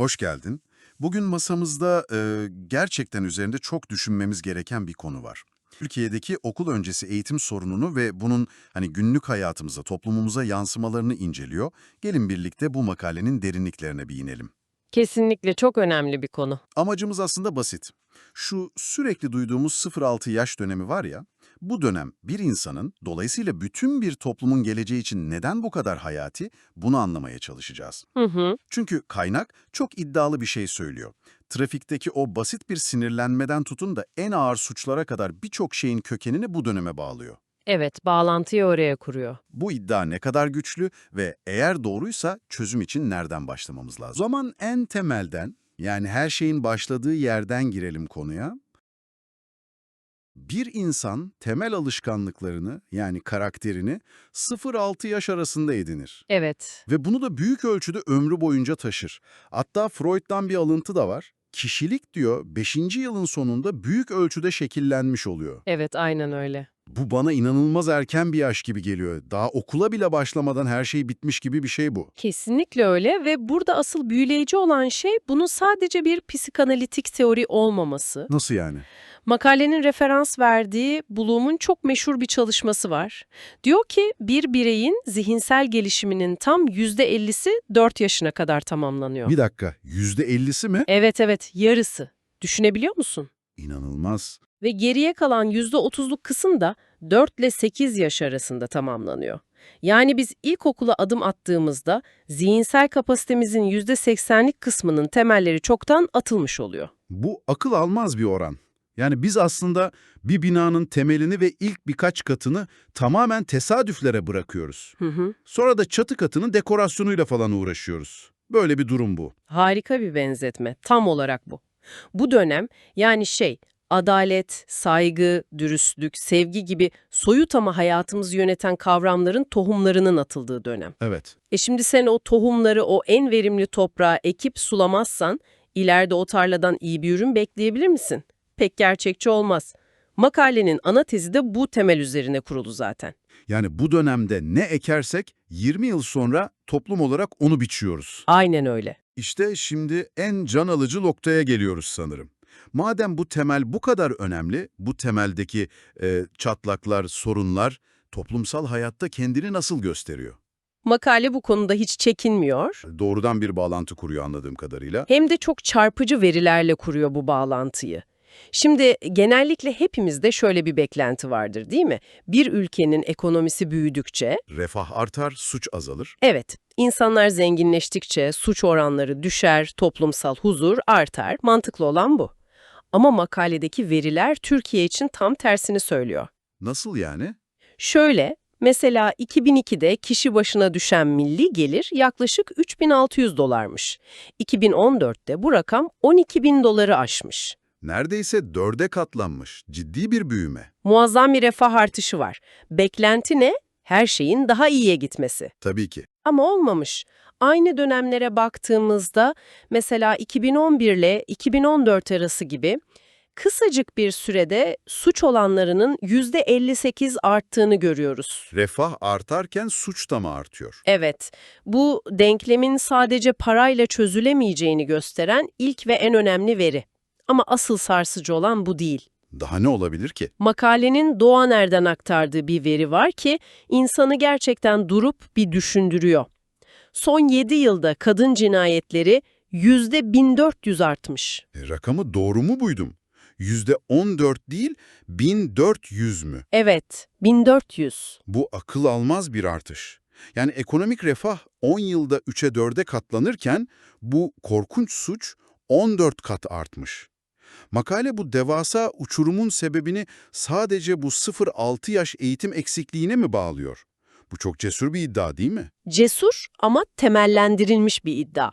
Hoş geldin. Bugün masamızda e, gerçekten üzerinde çok düşünmemiz gereken bir konu var. Türkiye'deki okul öncesi eğitim sorununu ve bunun hani günlük hayatımıza, toplumumuza yansımalarını inceliyor. Gelin birlikte bu makalenin derinliklerine bir inelim. Kesinlikle çok önemli bir konu. Amacımız aslında basit. Şu sürekli duyduğumuz 0-6 yaş dönemi var ya, bu dönem bir insanın, dolayısıyla bütün bir toplumun geleceği için neden bu kadar hayati, bunu anlamaya çalışacağız. Hı hı. Çünkü kaynak çok iddialı bir şey söylüyor. Trafikteki o basit bir sinirlenmeden tutun da en ağır suçlara kadar birçok şeyin kökenini bu döneme bağlıyor. Evet, bağlantıyı oraya kuruyor. Bu iddia ne kadar güçlü ve eğer doğruysa çözüm için nereden başlamamız lazım? O zaman en temelden, yani her şeyin başladığı yerden girelim konuya. Bir insan temel alışkanlıklarını yani karakterini 0-6 yaş arasında edinir. Evet, Ve bunu da büyük ölçüde ömrü boyunca taşır. Hatta Freud'dan bir alıntı da var. Kişilik diyor 5. yılın sonunda büyük ölçüde şekillenmiş oluyor. evet aynen öyle. Bu bana inanılmaz erken bir yaş gibi geliyor. Daha okula bile başlamadan her şey bitmiş gibi bir şey bu. Kesinlikle öyle ve burada asıl büyüleyici olan şey bunun sadece bir psikanalitik teori olmaması. Nasıl yani? Makalenin referans verdiği Bloom'un çok meşhur bir çalışması var. Diyor ki bir bireyin zihinsel gelişiminin tam %50'si 4 yaşına kadar tamamlanıyor. Bir dakika, %50'si mi? Evet evet yarısı. Düşünebiliyor musun? İnanılmaz. Ve geriye kalan %30'luk kısım da 4 ile 8 yaş arasında tamamlanıyor. Yani biz ilkokula adım attığımızda zihinsel kapasitemizin %80'lik kısmının temelleri çoktan atılmış oluyor. Bu akıl almaz bir oran. Yani biz aslında bir binanın temelini ve ilk birkaç katını tamamen tesadüflere bırakıyoruz. Hı hı. Sonra da çatı katının dekorasyonuyla falan uğraşıyoruz. Böyle bir durum bu. Harika bir benzetme. Tam olarak bu. Bu dönem yani şey, adalet, saygı, dürüstlük, sevgi gibi soyut ama hayatımızı yöneten kavramların tohumlarının atıldığı dönem. Evet. E şimdi sen o tohumları o en verimli toprağa ekip sulamazsan ileride o tarladan iyi bir ürün bekleyebilir misin? Pek gerçekçi olmaz. Makalenin ana tezi de bu temel üzerine kurulu zaten. Yani bu dönemde ne ekersek 20 yıl sonra toplum olarak onu biçiyoruz. Aynen öyle. İşte şimdi en can alıcı noktaya geliyoruz sanırım. Madem bu temel bu kadar önemli, bu temeldeki e, çatlaklar, sorunlar toplumsal hayatta kendini nasıl gösteriyor? Makale bu konuda hiç çekinmiyor. Doğrudan bir bağlantı kuruyor anladığım kadarıyla. Hem de çok çarpıcı verilerle kuruyor bu bağlantıyı. Şimdi genellikle hepimizde şöyle bir beklenti vardır değil mi? Bir ülkenin ekonomisi büyüdükçe, Refah artar, suç azalır. evet insanlar zenginleştikçe suç oranları düşer, toplumsal huzur artar. Mantıklı olan bu. Ama makaledeki veriler Türkiye için tam tersini söylüyor. Nasıl yani? Şöyle, mesela 2002'de kişi başına düşen milli gelir yaklaşık 3600 dolarmış. 2014'te bu rakam 12.000 doları aşmış. Neredeyse dörde katlanmış. Ciddi bir büyüme. Muazzam bir refah artışı var. Beklenti ne? Her şeyin daha iyiye gitmesi. Tabii ki. Ama olmamış. Aynı dönemlere baktığımızda mesela 2011 ile 2014 arası gibi kısacık bir sürede suç olanlarının %58 arttığını görüyoruz. Refah artarken suç da mı artıyor? Evet, bu denklemin sadece parayla çözülemeyeceğini gösteren ilk ve en önemli veri. Ama asıl sarsıcı olan bu değil. Daha ne olabilir ki? Makalenin Doğaner'den aktardığı bir veri var ki insanı gerçekten durup bir düşündürüyor. Son 7 yılda kadın cinayetleri %1400 artmış. E, rakamı doğru mu buydum? Yüzde 14 değil, 1400 mü? Evet, 1400. Bu akıl almaz bir artış. Yani ekonomik refah 10 yılda 3'e 4'e katlanırken bu korkunç suç 14 kat artmış. Makale bu devasa uçurumun sebebini sadece bu 0-6 yaş eğitim eksikliğine mi bağlıyor? Bu çok cesur bir iddia değil mi? Cesur ama temellendirilmiş bir iddia.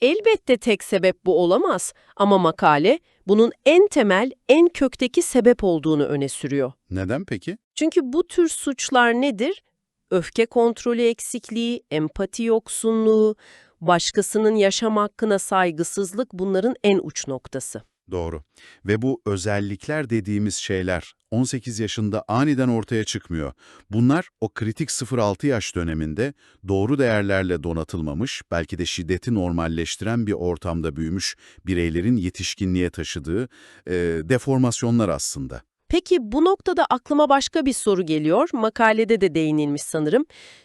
Elbette tek sebep bu olamaz ama makale bunun en temel, en kökteki sebep olduğunu öne sürüyor. Neden peki? Çünkü bu tür suçlar nedir? Öfke kontrolü eksikliği, empati yoksunluğu, başkasının yaşam hakkına saygısızlık bunların en uç noktası. Doğru. Ve bu özellikler dediğimiz şeyler 18 yaşında aniden ortaya çıkmıyor. Bunlar o kritik 0-6 yaş döneminde doğru değerlerle donatılmamış, belki de şiddeti normalleştiren bir ortamda büyümüş bireylerin yetişkinliğe taşıdığı e, deformasyonlar aslında. Peki bu noktada aklıma başka bir soru geliyor. Makalede de değinilmiş sanırım.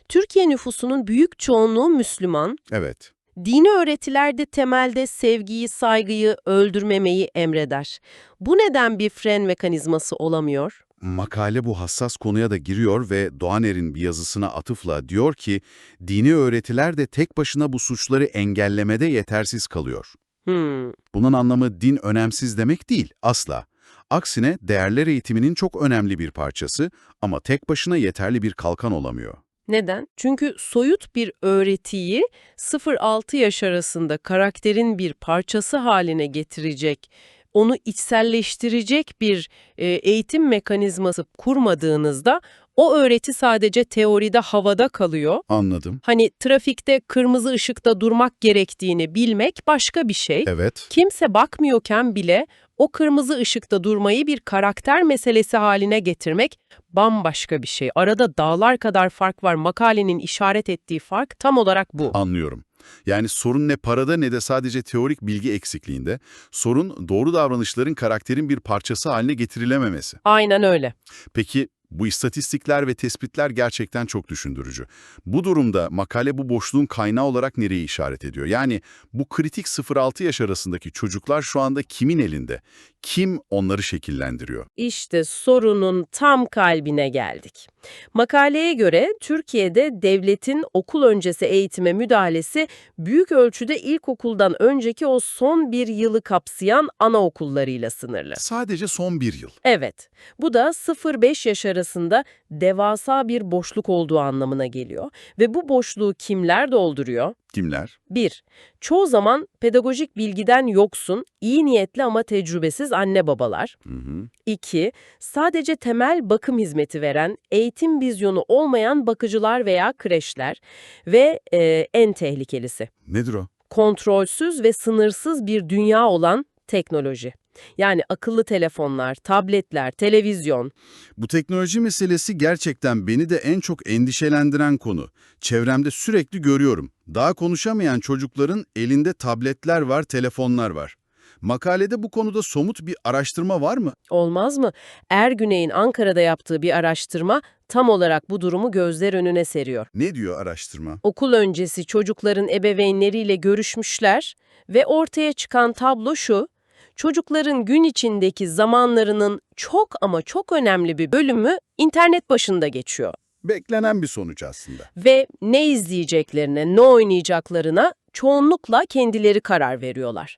Türkiye nüfusunun büyük çoğunluğu Müslüman. Evet. Dini öğretilerde temelde sevgiyi, saygıyı, öldürmemeyi emreder. Bu neden bir fren mekanizması olamıyor? Makale bu hassas konuya da giriyor ve Doğaner'in bir yazısına atıfla diyor ki, dini öğretiler de tek başına bu suçları engellemede yetersiz kalıyor. Hmm, Bunun anlamı din önemsiz demek değil, asla. Aksine değerler eğitiminin çok önemli bir parçası ama tek başına yeterli bir kalkan olamıyor. Neden? Çünkü soyut bir öğretiyi 0-6 yaş arasında karakterin bir parçası haline getirecek, onu içselleştirecek bir eğitim mekanizması kurmadığınızda o öğreti sadece teoride havada kalıyor. Anladım. Hani trafikte kırmızı ışıkta durmak gerektiğini bilmek başka bir şey. Evet. Kimse bakmıyorken bile o kırmızı ışıkta durmayı bir karakter meselesi haline getirmek bambaşka bir şey. Arada dağlar kadar fark var. Makalenin işaret ettiği fark tam olarak bu. Anlıyorum. Yani sorun ne parada ne de sadece teorik bilgi eksikliğinde. Sorun doğru davranışların karakterin bir parçası haline getirilememesi. Aynen öyle. Peki bu istatistikler ve tespitler gerçekten çok düşündürücü. Bu durumda makale bu boşluğun kaynağı olarak nereyi işaret ediyor? Yani bu kritik 0-6 yaş arasındaki çocuklar şu anda kimin elinde? Kim onları şekillendiriyor? İşte sorunun tam kalbine geldik. Makaleye göre Türkiye'de devletin okul öncesi eğitime müdahalesi büyük ölçüde ilkokuldan önceki o son bir yılı kapsayan anaokullarıyla sınırlı. Sadece son bir yıl. Evet, bu da 0-5 yaş arasında devasa bir boşluk olduğu anlamına geliyor. Ve bu boşluğu kimler dolduruyor? Kimler? 1. Çoğu zaman pedagojik bilgiden yoksun, iyi niyetli ama tecrübesiz anne babalar. Hı hı. 2. Sadece temel bakım hizmeti veren, eğitim vizyonu olmayan bakıcılar veya kreşler. Ve e, en tehlikelisi, Nedir o? kontrolsüz ve sınırsız bir dünya olan teknoloji. Yani akıllı telefonlar, tabletler, televizyon. Bu teknoloji meselesi gerçekten beni de en çok endişelendiren konu. Çevremde sürekli görüyorum. Daha konuşamayan çocukların elinde tabletler var, telefonlar var. Makalede bu konuda somut bir araştırma var mı? Olmaz mı? Ergüney'in Ankara'da yaptığı bir araştırma tam olarak bu durumu gözler önüne seriyor. Ne diyor araştırma? Okul öncesi çocukların ebeveynleriyle görüşmüşler ve ortaya çıkan tablo şu. Çocukların gün içindeki zamanlarının çok ama çok önemli bir bölümü internet başında geçiyor. Beklenen bir sonuç aslında. Ve ne izleyeceklerine, ne oynayacaklarına çoğunlukla kendileri karar veriyorlar.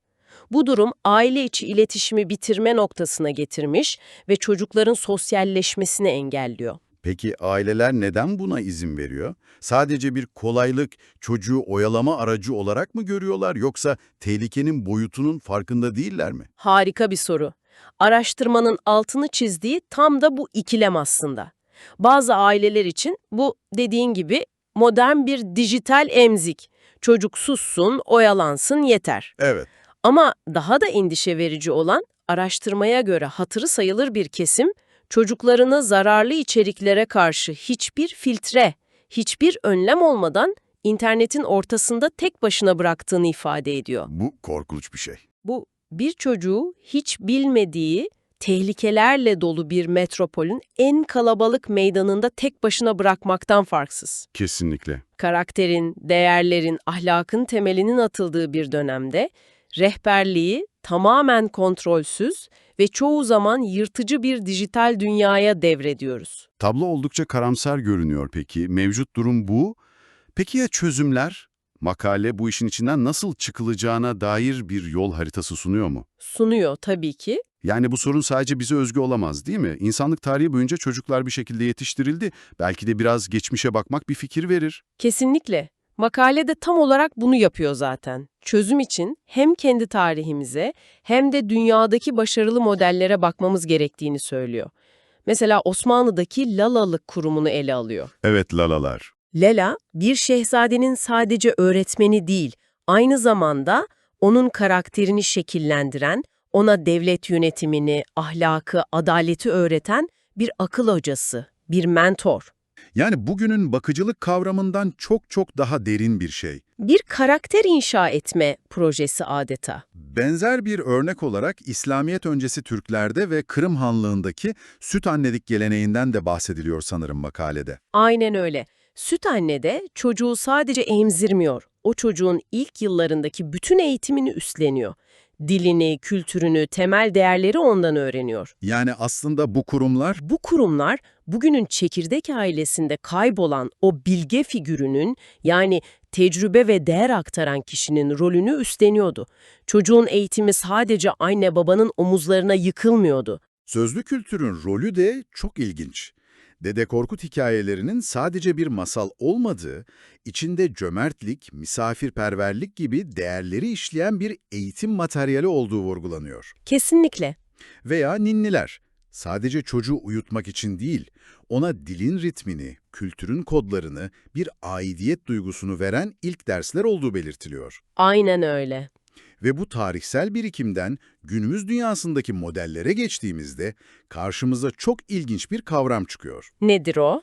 Bu durum aile içi iletişimi bitirme noktasına getirmiş ve çocukların sosyalleşmesini engelliyor. Peki aileler neden buna izin veriyor? Sadece bir kolaylık, çocuğu oyalama aracı olarak mı görüyorlar yoksa tehlikenin boyutunun farkında değiller mi? Harika bir soru. Araştırmanın altını çizdiği tam da bu ikilem aslında. Bazı aileler için bu dediğin gibi modern bir dijital emzik. Çocuk sussun, oyalansın yeter. Evet. Ama daha da endişe verici olan araştırmaya göre hatırı sayılır bir kesim çocuklarını zararlı içeriklere karşı hiçbir filtre, hiçbir önlem olmadan internetin ortasında tek başına bıraktığını ifade ediyor. Bu korkunç bir şey. Bu bir çocuğu hiç bilmediği tehlikelerle dolu bir metropolün en kalabalık meydanında tek başına bırakmaktan farksız. Kesinlikle. Karakterin, değerlerin, ahlakın temelinin atıldığı bir dönemde rehberliği tamamen kontrolsüz ve çoğu zaman yırtıcı bir dijital dünyaya devrediyoruz. Tablo oldukça karamsar görünüyor peki. Mevcut durum bu. Peki ya çözümler? Makale bu işin içinden nasıl çıkılacağına dair bir yol haritası sunuyor mu? Sunuyor tabii ki Yani bu sorun sadece bize özgü olamaz değil mi? İnsanlık tarihi boyunca çocuklar bir şekilde yetiştirildi. Belki de biraz geçmişe bakmak bir fikir verir. Kesinlikle. Makalede tam olarak bunu yapıyor zaten. Çözüm için hem kendi tarihimize hem de dünyadaki başarılı modellere bakmamız gerektiğini söylüyor. Mesela Osmanlı'daki Lalalık kurumunu ele alıyor. Evet lalalar. Lala, bir şehzadenin sadece öğretmeni değil, aynı zamanda onun karakterini şekillendiren, Ona devlet yönetimini, ahlakı, adaleti öğreten bir akıl hocası, bir mentor. Yani bugünün bakıcılık kavramından çok çok daha derin bir şey. Bir karakter inşa etme projesi adeta. Benzer bir örnek olarak İslamiyet öncesi Türklerde ve Kırım Hanlığı'ndaki süt annelik geleneğinden de bahsediliyor sanırım makalede. Aynen öyle. Süt anne de çocuğu sadece emzirmiyor. O çocuğun ilk yıllarındaki bütün eğitimini üstleniyor. Dilini, kültürünü, temel değerleri ondan öğreniyor. Yani aslında bu kurumlar Bu kurumlar bugünün çekirdek ailesinde kaybolan o bilge figürünün yani tecrübe ve değer aktaran kişinin rolünü üstleniyordu. Çocuğun eğitimi sadece anne babanın omuzlarına yıkılmıyordu. Sözlü kültürün rolü de çok ilginç. Dede Korkut hikayelerinin sadece bir masal olmadığı, içinde cömertlik, misafirperverlik gibi değerleri işleyen bir eğitim materyali olduğu vurgulanıyor. Kesinlikle. Veya ninniler, sadece çocuğu uyutmak için değil, ona dilin ritmini, kültürün kodlarını, bir aidiyet duygusunu veren ilk dersler olduğu belirtiliyor. Aynen öyle. Ve bu tarihsel birikimden günümüz dünyasındaki modellere geçtiğimizde karşımıza çok ilginç bir kavram çıkıyor. Nedir o?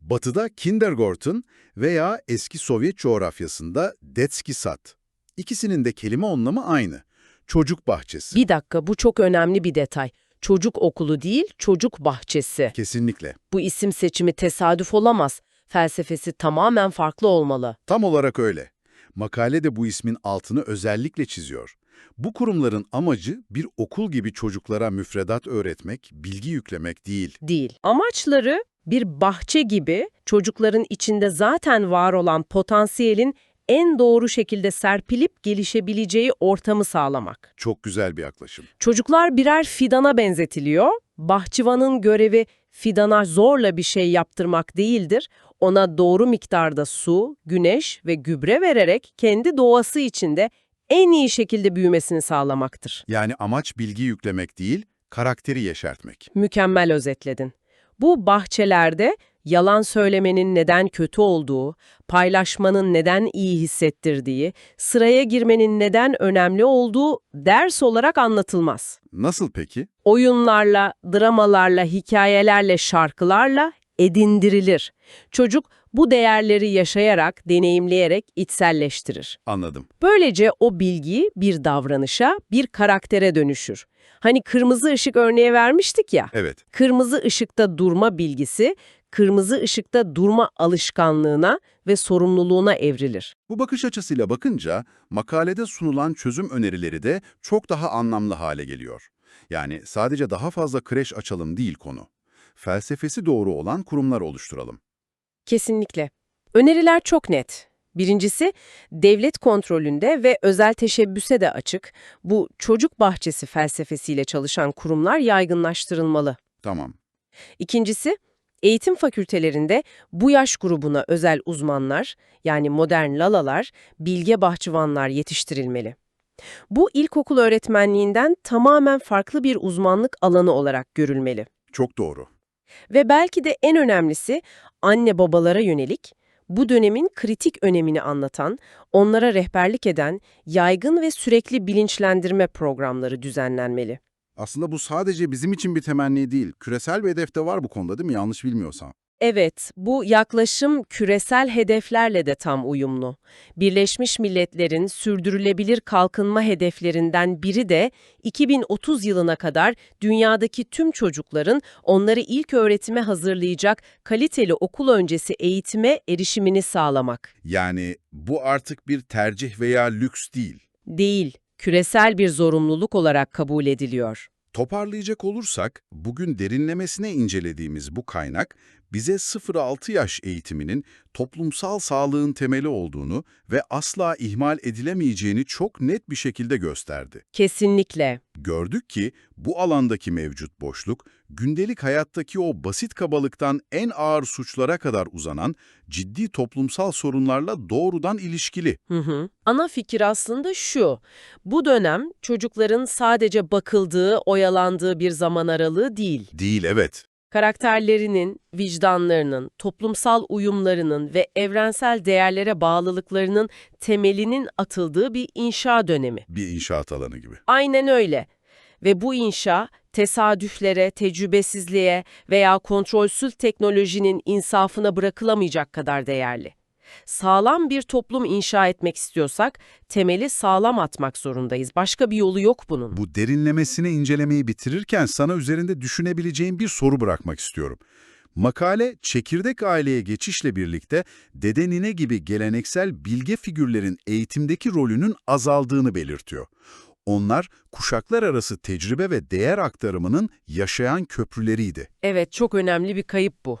Batı'da Kindergarten veya eski Sovyet coğrafyasında Detski Sat. İkisinin de kelime anlamı aynı. Çocuk bahçesi. Bir dakika bu çok önemli bir detay. Çocuk okulu değil, çocuk bahçesi. Kesinlikle. Bu isim seçimi tesadüf olamaz. Felsefesi tamamen farklı olmalı. Tam olarak öyle. Makale de bu ismin altını özellikle çiziyor. Bu kurumların amacı bir okul gibi çocuklara müfredat öğretmek, bilgi yüklemek değil. Değil. Amaçları bir bahçe gibi çocukların içinde zaten var olan potansiyelin en doğru şekilde serpilip gelişebileceği ortamı sağlamak. Çok güzel bir yaklaşım. Çocuklar birer fidana benzetiliyor. Bahçıvanın görevi fidana zorla bir şey yaptırmak değildir. Ona doğru miktarda su, güneş ve gübre vererek kendi doğası içinde en iyi şekilde büyümesini sağlamaktır. Yani amaç bilgi yüklemek değil, karakteri yeşertmek. Mükemmel özetledin. Bu bahçelerde yalan söylemenin neden kötü olduğu, paylaşmanın neden iyi hissettirdiği, sıraya girmenin neden önemli olduğu ders olarak anlatılmaz. Nasıl peki? Oyunlarla, dramalarla, hikayelerle, şarkılarla edindirilir. Çocuk bu değerleri yaşayarak, deneyimleyerek içselleştirir. Anladım. Böylece o bilgi bir davranışa, bir karaktere dönüşür. Hani kırmızı ışık örneği vermiştik ya. Evet. Kırmızı ışıkta durma bilgisi, kırmızı ışıkta durma alışkanlığına ve sorumluluğuna evrilir. Bu bakış açısıyla bakınca makalede sunulan çözüm önerileri de çok daha anlamlı hale geliyor. Yani sadece daha fazla kreş açalım değil konu. Felsefesi doğru olan kurumlar oluşturalım. Kesinlikle. Öneriler çok net. Birincisi, devlet kontrolünde ve özel teşebbüse de açık, bu çocuk bahçesi felsefesiyle çalışan kurumlar yaygınlaştırılmalı. Tamam. İkincisi, eğitim fakültelerinde bu yaş grubuna özel uzmanlar, yani modern lalalar, bilge bahçıvanlar yetiştirilmeli. Bu ilkokul öğretmenliğinden tamamen farklı bir uzmanlık alanı olarak görülmeli. Çok doğru. Ve belki de en önemlisi anne babalara yönelik, bu dönemin kritik önemini anlatan, onlara rehberlik eden yaygın ve sürekli bilinçlendirme programları düzenlenmeli. Aslında bu sadece bizim için bir temenni değil. Küresel bir hedef de var bu konuda değil mi? Yanlış bilmiyorsam. Evet, bu yaklaşım küresel hedeflerle de tam uyumlu. Birleşmiş Milletler'in sürdürülebilir kalkınma hedeflerinden biri de 2030 yılına kadar dünyadaki tüm çocukların onları ilk öğretime hazırlayacak kaliteli okul öncesi eğitime erişimini sağlamak. Yani bu artık bir tercih veya lüks değil. Değil, küresel bir zorunluluk olarak kabul ediliyor. Toparlayacak olursak, bugün derinlemesine incelediğimiz bu kaynak, bize 0-6 yaş eğitiminin toplumsal sağlığın temeli olduğunu ve asla ihmal edilemeyeceğini çok net bir şekilde gösterdi. Kesinlikle. Gördük ki bu alandaki mevcut boşluk, gündelik hayattaki o basit kabalıktan en ağır suçlara kadar uzanan ciddi toplumsal sorunlarla doğrudan ilişkili. Hı hı. Ana fikir aslında şu. Bu dönem çocukların sadece bakıldığı, oyalandığı bir zaman aralığı değil. Değil evet. Karakterlerinin, vicdanlarının, toplumsal uyumlarının ve evrensel değerlere bağlılıklarının temelinin atıldığı bir inşa dönemi. Bir inşaat alanı gibi. Aynen öyle. Ve bu inşa tesadüflere, tecrübesizliğe veya kontrolsüz teknolojinin insafına bırakılamayacak kadar değerli. Sağlam bir toplum inşa etmek istiyorsak temeli sağlam atmak zorundayız. Başka bir yolu yok bunun. Bu derinlemesine incelemeyi bitirirken sana üzerinde düşünebileceğin bir soru bırakmak istiyorum. Makale, çekirdek aileye geçişle birlikte dede nine gibi geleneksel bilge figürlerin eğitimdeki rolünün azaldığını belirtiyor. Onlar, kuşaklar arası tecrübe ve değer aktarımının yaşayan köprüleriydi. Evet, çok önemli bir kayıp bu.